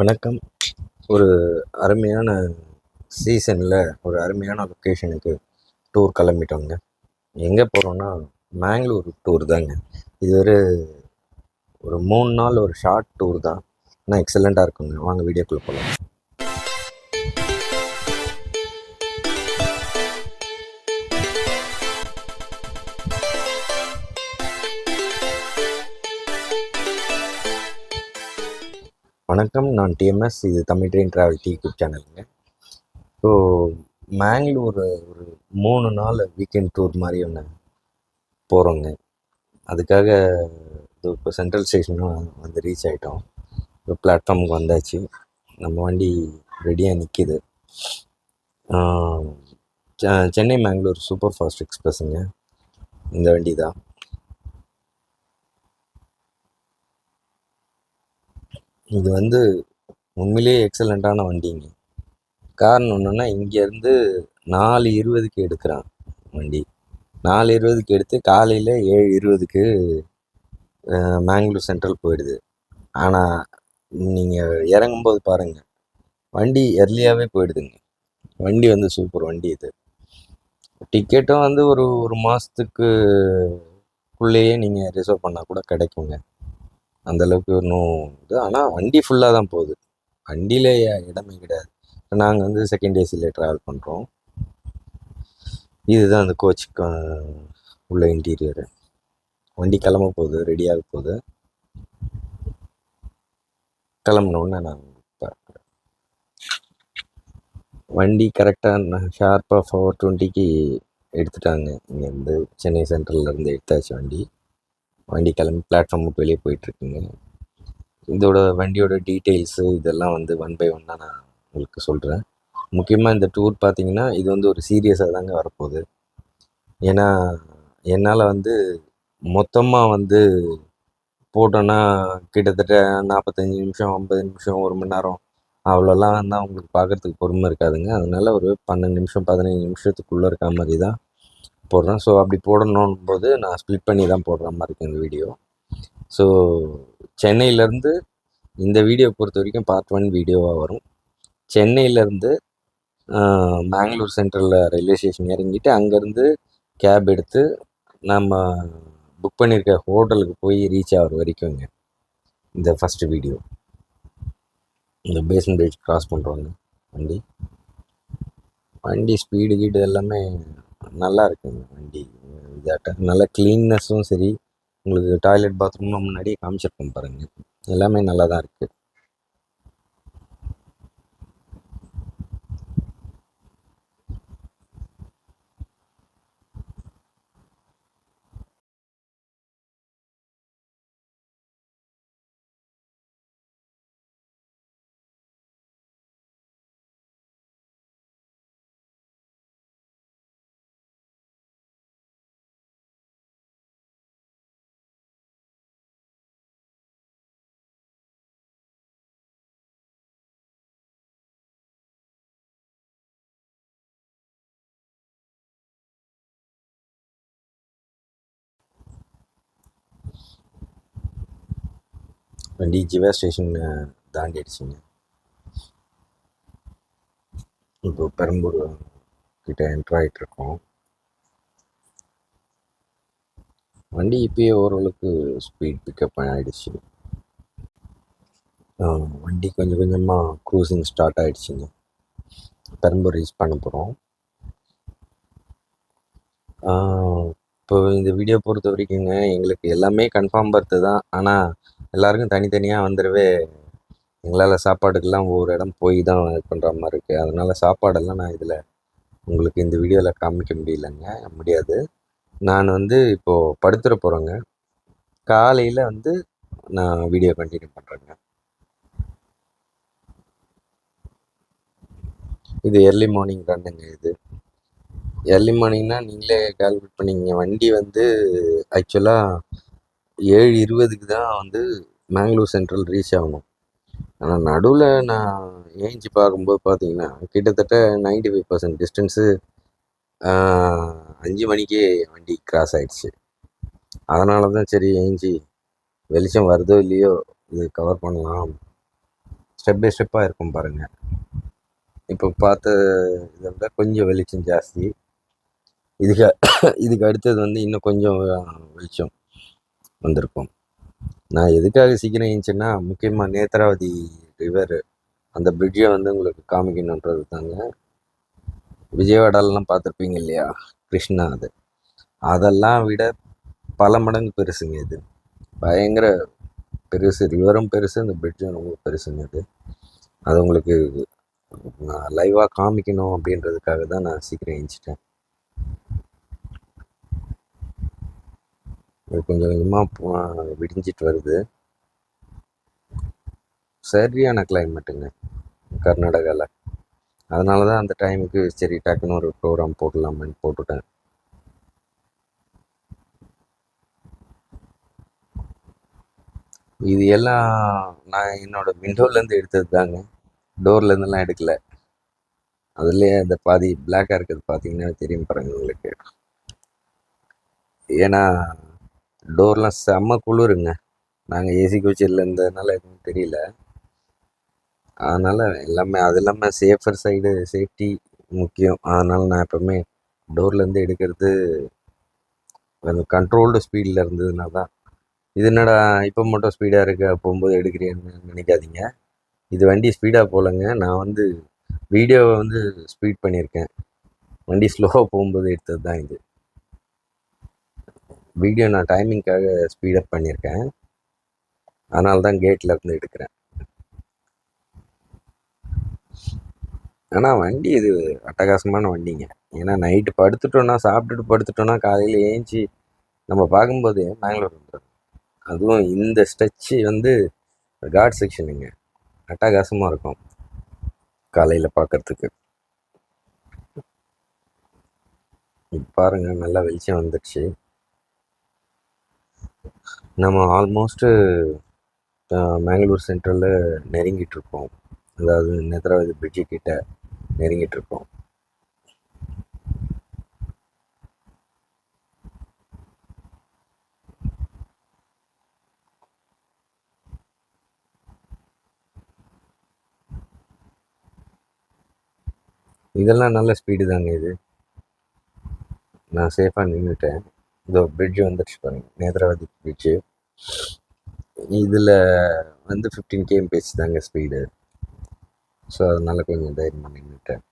வணக்கம். ஒரு அருமையான சீசனில் ஒரு அருமையான லொக்கேஷனுக்கு டூர் கிளம்பிட்டோங்க. எங்கே போகிறோன்னா மேங்களூர் டூர் தாங்க. இது ஒரு ஒரு மூணு நாள் ஒரு ஷார்ட் டூர் தான். ஆனால் எக்ஸலண்ட்டாக இருக்குங்க. வாங்க வீடியோக்குள்ளே போகலாம் வணக்கம். நான் டிஎம்எஸ் இது Tamil train travel tea cup சேனலுங்க so Mangalore ஒரு மூணு நாள் வீக்கெண்ட் டூர் மாதிரி ஒன்று போகிறோங்க அதுக்காக இது இப்போ சென்ட்ரல் ஸ்டேஷனும் வந்து ரீச் ஆகிட்டோம் இப்போ பிளாட்ஃபார்முக்கு வந்தாச்சு. நம்ம வண்டி ரெடியாக நிற்கிது சென்னை மேங்களூர் சூப்பர் ஃபாஸ்ட் எக்ஸ்பிரஸுங்க இந்த வண்டி தான் இது வந்து உண்மையிலேயே எக்ஸலண்ட்டான வண்டிங்க. காரணம் என்னென்னா இங்கேருந்து நாலு இருபதுக்கு எடுக்கிறான் வண்டி. நாலு இருபதுக்கு எடுத்து காலையில் ஏழு இருபதுக்கு மேங்களூர் சென்ட்ரல் போயிடுது. ஆனால் நீங்கள் இறங்கும்போது பாருங்கள் வண்டி எர்லியாகவே போயிடுதுங்க. வண்டி வந்து சூப்பர் வண்டி இது. டிக்கெட்டும் வந்து ஒரு ஒரு மாதத்துக்கு உள்ளேயே நீங்கள் ரிசர்வ் பண்ணால் கூட கிடைக்குங்க. அந்தளவுக்கு ஒன்றும் இது. ஆனால் வண்டி ஃபுல்லாக தான் போகுது. வண்டியில் இடமே கிடையாது. நாங்கள் வந்து செகண்ட் ஏசியில் ட்ராவல் பண்ணுறோம் இதுதான் அந்த கோச்சுக்கு உள்ள இன்டீரியரு வண்டி கிளம்ப போகுது ரெடியாக போகுது. கிளம்பினோடனே நான் பார்க்குறேன் வண்டி கரெக்டாக ஷார்ப்பாக ஃபோர் டுவெண்ட்டிக்கு எடுத்துட்டாங்க. இங்கேருந்து சென்னை சென்ட்ரல்லேருந்து எடுத்தாச்சு வண்டி. வண்டி கிளம்பி பிளாட்ஃபார்ம் விட்டு வெளியே போயிட்டுருக்குங்க. இதோட வண்டியோட டீட்டெயில்ஸு இதெல்லாம் வந்து ஒன் பை ஒன்னாக நான் உங்களுக்கு சொல்கிறேன் முக்கியமாக இந்த டூர் பார்த்தீங்கன்னா இது வந்து ஒரு சீரியஸாக தாங்க வரப்போகுது. ஏன்னா என்னால் வந்து மொத்தமாக வந்து போட்டோன்னா கிட்டத்தட்ட நாற்பத்தஞ்சி நிமிஷம் ஐம்பது நிமிஷம் ஒரு மணி நேரம் அவ்வளோலாம் தான் உங்களுக்கு பார்க்குறதுக்கு பொறுமை இருக்காதுங்க. அதனால் ஒரு பன்னெண்டு நிமிஷம் பதினஞ்சு நிமிஷத்துக்குள்ளே இருக்க மாதிரி தான் போடுறேன். ஸோ அப்படி போடணும் போது நான் ஸ்ப்ளிட் பண்ணி தான் போடுற மாதிரி இருக்கு இந்த வீடியோ ஸோ சென்னையிலேருந்து இந்த வீடியோ பொறுத்த வரைக்கும் பார்ட் ஒன் வீடியோவாக வரும். சென்னையிலேருந்து மேங்களூர் சென்ட்ரலில் ரயில்வே ஸ்டேஷன் இறங்கிட்டு அங்கேருந்து கேப் எடுத்து நம்ம புக் பண்ணியிருக்க ஹோட்டலுக்கு போய் ரீச் ஆகிற வரைக்கும்ங்க இந்த ஃபஸ்ட்டு வீடியோ இந்த பேசன் பிரிட்ஜ் க்ராஸ் பண்ணுறோங்க வண்டி. வண்டி ஸ்பீடு கீடு எல்லாமே நல்லா இருக்குங்க வண்டி. இதாட்ட நல்ல க்ளீன்னஸும் சரி உங்களுக்கு டாய்லெட் பாத்ரூம்லாம் முன்னாடியே காமிச்சிருக்கோம் பாருங்கள் எல்லாமே நல்லா தான் இருக்குது வண்டி ஜிவா ஸ்டேஷன் தாண்டிடுச்சுங்க. இப்போ பெரம்பூர் கிட்ட என்ட்ரு ஆகிட்ருக்கோம் வண்டி இப்பயே ஓரளவுக்கு ஸ்பீட் பிக்கப் ஆகிடுச்சு வண்டி கொஞ்சம் கொஞ்சமாக க்ரூசிங் ஸ்டார்ட் ஆகிடுச்சிங்க பெரம்பூர் ரீச் பண்ண போகிறோம் இப்போ இந்த வீடியோ பொறுத்த வரைக்குங்க எங்களுக்கு எல்லாமே கன்ஃபார்ம் பர்த்து தான். ஆனால் எல்லாருக்கும் தனித்தனியாக வந்துடவே எங்களால் சாப்பாடுக்கெல்லாம் ஒவ்வொரு இடம் போய் தான் இது பண்ணுற மாதிரி இருக்குது அதனால் சாப்பாடெல்லாம் நான் இதில் உங்களுக்கு இந்த வீடியோவில் காமிக்க முடியலங்க முடியாது. நான் வந்து இப்போது படுத்துட போகிறேங்க காலையில் வந்து நான் வீடியோ கண்டினியூ பண்ணுறேங்க இது எர்லி மார்னிங் தானுங்க இது. எர்லி மார்னிங்னால் நீங்களே கால்குலேட் பண்ணிங்க வண்டி வந்து ஆக்சுவலாக ஏழு இருபதுக்கு தான் வந்து மேங்களூர் சென்ட்ரல் ரீச் ஆகணும். ஆனால் நடுவில் நான் ஏஞ்சி பார்க்கும்போது பார்த்தீங்கன்னா கிட்டத்தட்ட நைன்டி ஃபைவ் பர்சன்ட் டிஸ்டன்ஸு அஞ்சு மணிக்கே வண்டி கிராஸ் ஆகிடுச்சு அதனால தான் சரி ஏஞ்சி வெளிச்சம் வருதோ இல்லையோ இது கவர் பண்ணலாம். ஸ்டெப் பை ஸ்டெப்பாக இருக்கும் பாருங்கள் இப்போ பார்த்த இதை விட கொஞ்சம் வெளிச்சம் ஜாஸ்தி. இதுக்கு இதுக்கு அடுத்தது வந்து இன்னும் கொஞ்சம் வெளிச்சம். வந்திருக்கோம். நான் எதுக்காக சீக்கிரம் இருந்துச்சுன்னா முக்கியமாக நேத்ராவதி ரிவர் அந்த பிரிட்ஜை வந்து உங்களுக்கு காமிக்கணுன்றது தாங்க. விஜயவாடாலெலாம் பார்த்துருப்பீங்க இல்லையா? கிருஷ்ணா அது. அதெல்லாம் விட பல மடங்கு பெருசுங்க இது. பயங்கர பெருசு ரிவரும் பெருசு இந்த பிரிட்ஜும் ரொம்ப பெருசுங்க இது. அது உங்களுக்கு லைவாக காமிக்கணும் அப்படின்றதுக்காக தான் நான் சீக்கிரம் எழுந்திச்சிட்டேன் இது கொஞ்சம் கொஞ்சமாக விடிஞ்சிட்டு வருது. சரியான கிளைமேட்டுங்க கர்நாடகாவில் அதனால தான் அந்த டைமுக்கு சரி டக்குன்னு ஒரு ப்ரோக்ராம் போடலாமேன்னு போட்டுட்டேன். இது எல்லாம் நான் என்னோட விண்டோலேருந்து எடுத்தது தாங்க. டோர்லேருந்துலாம் எடுக்கல. அதுலேயே அந்த பாதி பிளாக்காக இருக்கிறது பார்த்தீங்கன்னா தெரியும் பாருங்க உங்களுக்கு. ஏன்னா டோர்லாம் செம்ம குளிருங்க. நாங்கள் ஏசி கோச்சியில் இருந்ததுனால எதுவும் தெரியல. அதனால் எல்லாமே அது இல்லாமல் சேஃபர் சைடு சேஃப்டி முக்கியம். அதனால் நான் எப்போவுமே டோர்லேருந்து எடுக்கிறது கொஞ்சம் கண்ட்ரோல்டு ஸ்பீடில் இருந்ததுனா தான். இது என்னடா இப்போ மட்டும் ஸ்பீடாக இருக்க போகும்போது எடுக்கிறேன்னு நினைக்காதீங்க. இது வண்டி ஸ்பீடாக போகலங்க. நான் வந்து வீடியோவை வந்து ஸ்பீட் பண்ணியிருக்கேன். வண்டி ஸ்லோவாக போகும்போது எடுத்தது தான் இது. வீடியோ நான் டைமிங்க்காக ஸ்பீடப் பண்ணியிருக்கேன். அதனால தான் கேட்டில் இருந்து எடுக்கிறேன். ஆனால் வண்டி இது அட்டகாசமான வண்டிங்க. ஏன்னா நைட்டு படுத்துட்டோன்னா சாப்பிட்டுட்டு படுத்துட்டோன்னா காலையில் ஏஞ்சி நம்ம பார்க்கும்போது மேங்களூர் வந்துடும் அதுவும் இந்த ஸ்ட்ரெச்சு வந்து காட் செக்ஷனுங்க அட்டகாசமாக இருக்கும். காலையில் பார்க்கறதுக்கு. இப்போ பாருங்கள் நல்லா வெளிச்சம் வந்துடுச்சு நம்ம ஆல்மோஸ்ட்டு மேங்களூர் சென்ட்ரலில் நெருங்கிட்டு இருக்கோம். அதாவது நேத்ராவதி பிரிட்ஜு கிட்ட நெருங்கிட்டுருக்கோம் இதெல்லாம் நல்ல ஸ்பீடு தாங்க இது. நான் சேஃபாக நின்றுட்டேன் இதோ பிரிட்ஜ் வந்துடுச்சு பாருங்க. நேத்ராவதி பிரிட்ஜு இதில் வந்து ஃபிஃப்டீன் கேஎம்பிஹெச் தாங்க ஸ்பீடு ஸோ அதனால் கொஞ்சம் தைரியமாக நின்றுட்டேன்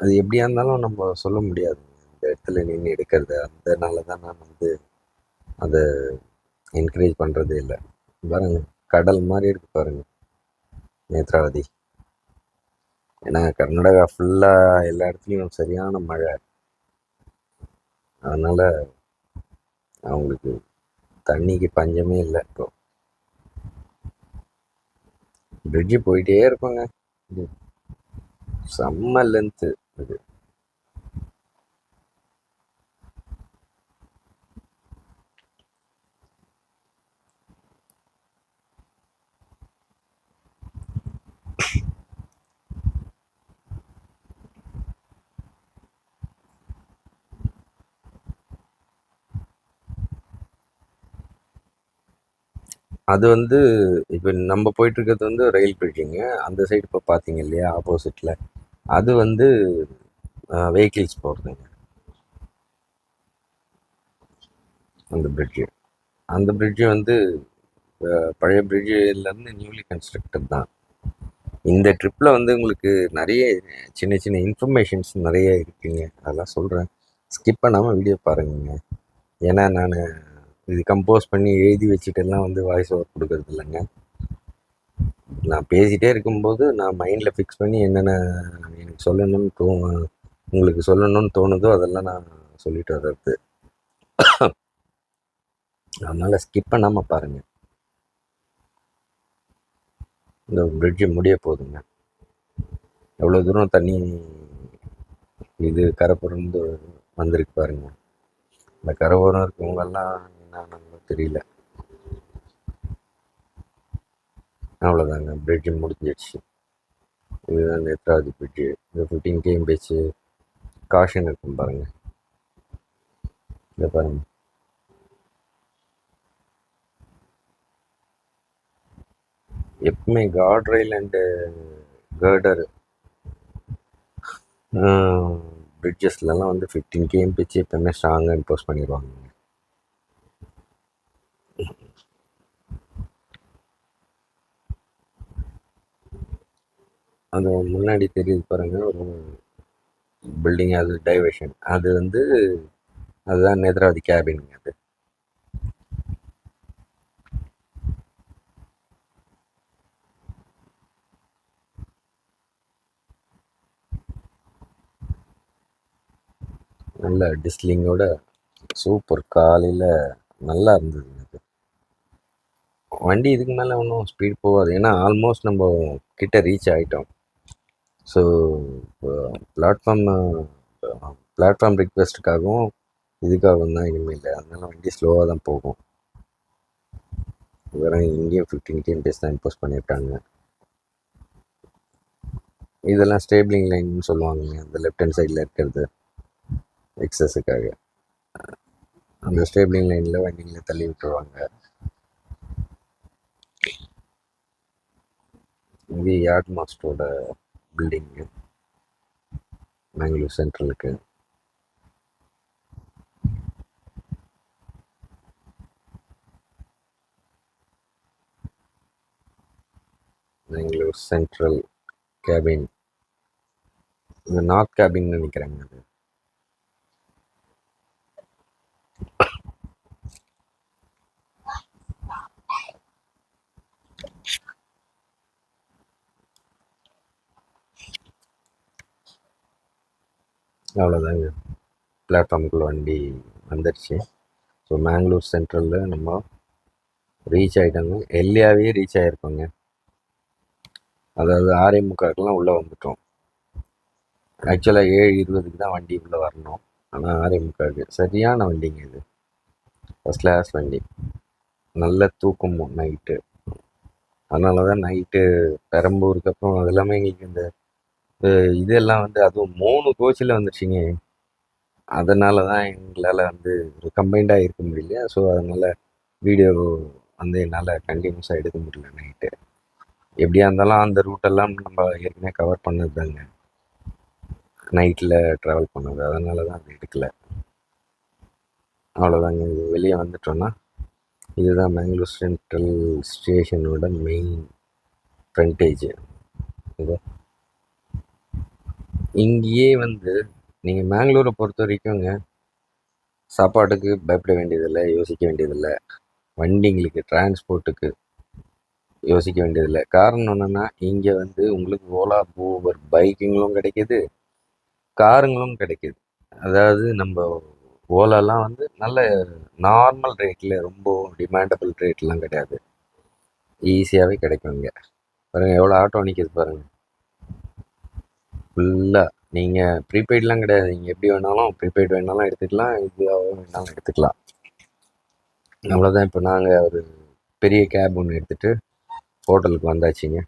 அது எப்படியா இருந்தாலும் நம்ம சொல்ல முடியாது. இந்த இடத்துல நின்று எடுக்கிறது அதனால தான் நான் வந்து அதை என்கரேஜ் பண்ணுறதே இல்லை. பாருங்க கடல் மாதிரி இருக்கு பாருங்கள் நேத்ராவதி. ஏன்னா கர்நாடகா ஃபுல்லாக எல்லா இடத்துலையும் சரியான மழை. அதனால் அவங்களுக்கு தண்ணிக்கு பஞ்சமே இல்லை இப்போ. பிரிட்ஜு போயிட்டே இருப்பாங்க செம்ம லென்த்து இது அது வந்து இப்போ நம்ம போயிட்டு இருக்கிறது வந்து ரயில் பிரிட்ஜிங்க அந்த சைடு இப்போ பார்த்தீங்க இல்லையா ஆப்போசிட்டில் அது வந்து வெஹிக்கிள்ஸ் போகிறதுங்க அந்த பிரிட்ஜு அந்த பிரிட்ஜு வந்து பழைய பிரிட்ஜுலேருந்து நியூலி கன்ஸ்ட்ரக்டட் தான். இந்த ட்ரிப்பில் வந்து உங்களுக்கு நிறைய சின்ன சின்ன இன்ஃபர்மேஷன்ஸ் நிறைய இருக்குங்க. அதெல்லாம் சொல்கிறேன் ஸ்கிப் பண்ணாமல் வீடியோ பாருங்க ஏன்னா நான் இது கம்போஸ் பண்ணி எழுதி வச்சுட்டெல்லாம் வந்து வாய்ஸ் ஓவர் கொடுக்கறது இல்லைங்க. நான் பேசிகிட்டே இருக்கும்போது நான் மைண்டில் ஃபிக்ஸ் பண்ணி என்னென்ன எனக்கு சொல்லணும்னு தோ உங்களுக்கு சொல்லணும்னு தோணுதோ அதெல்லாம் நான் சொல்லிட்டு வர்றது. அதனால் ஸ்கிப் பண்ணாமல் பாருங்கள் இந்த பிரிட்ஜு முடிய போகுதுங்க எவ்வளோ தூரம் தண்ணி இது கரைப்புறந்து வந்திருக்கு பாருங்கள் இந்த கரையோரம் இருக்கவங்கெல்லாம் என்னன்னு தெரியல. அவ்வளோதாங்க பிரிட்ஜு முடிஞ்சிடுச்சு இதுதான் நேத்ராவதி பிரிட்ஜு இந்த ஃபிஃப்டீன் கேம் பேச்சு காஷன் இருக்கும் பாருங்க. இதை பாருங்க. எப்பவுமே கார்ட் ரயில் அண்டு கேர்டர் பிரிட்ஜஸ்லலாம் வந்து ஃபிஃப்டீன் கேஎம்பிச்சு எப்பவுமே ஸ்ட்ராங்காக இம்போஸ் பண்ணிடுவாங்க அது முன்னாடி தெரியுது பாருங்க ஒரு பில்டிங் அது டைவர்ஷன் அது வந்து அதுதான் நேத்ராவதி கேபின் அது. நல்ல டிஸ்லிங்கோட சூப்பர் காலையில் நல்லா இருந்தது எனக்கு வண்டி இதுக்கு மேலே ஒன்றும் ஸ்பீட் போகாது. ஏன்னா ஆல்மோஸ்ட் நம்ம கிட்ட ரீச் ஆகிட்டோம் ஸோ பிளாட்ஃபார்ம் பிளாட்ஃபார்ம் ரிக்வெஸ்ட்டுக்காகவும் இதுக்காகவும் தான் இனிமேல் அதனால வண்டி ஸ்லோவாக தான் போகும். வேறு இங்கேயும் ஃபிஃப்டீன் கிலோமீட்டர்ஸ் தான் இம்போஸ் பண்ணியிருக்காங்க இதெல்லாம் ஸ்டேபிளிங் லைன்னு சொல்லுவாங்க அந்த லெஃப்ட் ஹேண்ட் சைடில் இருக்கிறது. எக்ஸஸுக்காக அந்த ஸ்டேபிளிங் லைனில் வண்டிங்களை தள்ளி விட்டுருவாங்க. இது யார்ட் மாஸ்டரோட பில்டிங்கு மேங்களூர் சென்ட்ரலுக்கு மேங்களூர் சென்ட்ரல் கேபின் இந்த நார்த் கேபின் நினைக்கிறேங்க அது. அவ்வளோதாங்க பிளாட்ஃபார்முக்குள்ளே வண்டி வந்துடுச்சு. ஸோ மேங்களூர் சென்ட்ரலில் நம்ம ரீச் ஆகிட்டோங்க எல்லையாகவே ரீச் ஆகிருக்கோங்க அதாவது ஆறே முக்காக்கெலாம் உள்ளே வந்துட்டோம். ஆக்சுவலாக ஏழு இருபதுக்கு தான் வண்டி உள்ளே வரணும். ஆனால் ஆறே முக்காக்கு சரியான வண்டிங்க இது. ஃபஸ்ட் கிளாஸ் வண்டி. நல்ல தூக்கம் நைட்டு அதனால தான் நைட்டு பெரம்பூருக்கு அப்புறம் அது எல்லாமே எங்களுக்கு இந்த இதெல்லாம் வந்து அதுவும் மூணு கோச்சில் வந்துடுச்சிங்க அதனால தான் எங்களால் வந்து ஒரு கம்பைண்டாக இருக்க முடியல. ஸோ அதனால் வீடியோ வந்து என்னால் கண்டினியூஸாக எடுக்க முடியல நைட்டு எப்படியா இருந்தாலும் அந்த ரூட்டெல்லாம் நம்ம ஏற்கனவே கவர் பண்ணது தாங்க நைட்டில் ட்ராவல் பண்ணது. அதனால தான் அது எடுக்கலை. அவ்வளோதாங்க இது வெளியே வந்துட்டோன்னா இதுதான் பெங்களூர் சென்ட்ரல் ஸ்டேஷனோட மெயின் ஃப்ரண்டேஜ் இது இங்கேயே வந்து நீங்கள் மேங்களூரை பொறுத்த வரைக்குங்க சாப்பாட்டுக்கு பயப்பட வேண்டியதில்லை யோசிக்க வேண்டியதில்லை. வண்டிங்களுக்கு டிரான்ஸ்போர்ட்டுக்கு யோசிக்க வேண்டியதில்லை. காரணம் என்னென்னா இங்கே வந்து உங்களுக்கு ஓலா ஊபர் பைக்குங்களும் கிடைக்கிது காருங்களும் கிடைக்கிது. அதாவது நம்ம ஓலாலாம் வந்து நல்ல நார்மல் ரேட்டில் ரொம்ப டிமாண்டபிள் ரேட்லாம் கிடையாது. ஈஸியாகவே கிடைக்கும் இங்கே. பாருங்கள் எவ்வளோ ஆட்டோ நிற்கிது பாருங்கள் ஃபுல்லாக நீங்கள் ப்ரீபெய்ட்லாம் கிடையாது. நீங்கள் எப்படி வேணாலும் ப்ரீபெய்ட் வேணாலும் எடுத்துக்கலாம். இதுவாக வேணாலும் எடுத்துக்கலாம். அவ்வளோதான் இப்போ நாங்கள் ஒரு பெரிய கேப் ஒன்று எடுத்துகிட்டு ஹோட்டலுக்கு வந்தாச்சுங்க.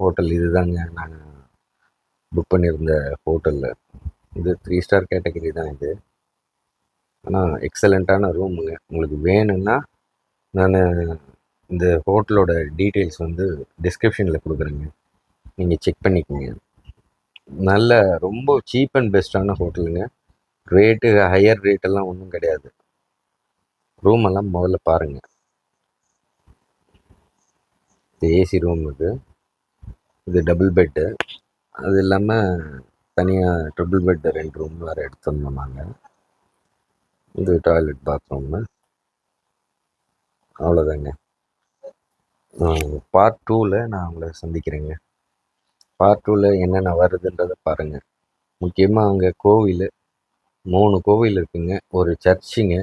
ஹோட்டல் இது தாங்க நாங்கள் புக் பண்ணியிருந்த ஹோட்டலில். இது த்ரீ ஸ்டார் கேட்டகரி தான் இது. ஆனால் எக்ஸலண்ட்டான ரூமுங்க உங்களுக்கு வேணும்னா நான் இந்த ஹோட்டலோட டீட்டெயில்ஸ் வந்து டிஸ்கிரிப்ஷனில் கொடுக்குறேங்க. நீங்கள் செக் பண்ணிக்கோங்க. நல்ல ரொம்ப சீப் அண்ட் பெஸ்ட்டான ஹோட்டலுங்க. ரேட்டு ஹையர் ரேட்டெல்லாம் ஒன்றும் கிடையாது. ரூம் எல்லாம் முதல்ல பாருங்கள் இது ஏசி ரூம் இது. இது டபுள் பெட்டு அது இல்லாமல் தனியாக ட்ரிபிள் பெட்டு ரெண்டு ரூம் வேறு எடுத்துருந்தோம் நாங்கள் இது டாய்லெட் பாத்ரூம்னு அவ்வளோதாங்க பார்ட் டூவில் நான் உங்களை சந்திக்கிறேங்க. பார்ட் டூவில் என்னென்ன வருதுன்றதை பாருங்கள் முக்கியமாக அங்கே கோவில் மூணு கோவில் இருக்குங்க. ஒரு சர்ச்சுங்க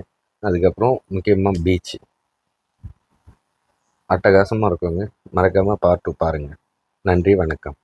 அதுக்கப்புறம் முக்கியமாக பீச்சு அட்டகாசமாக இருக்குங்க. மறக்காமல் பார்ட் டூ பாருங்கள் நன்றி வணக்கம்.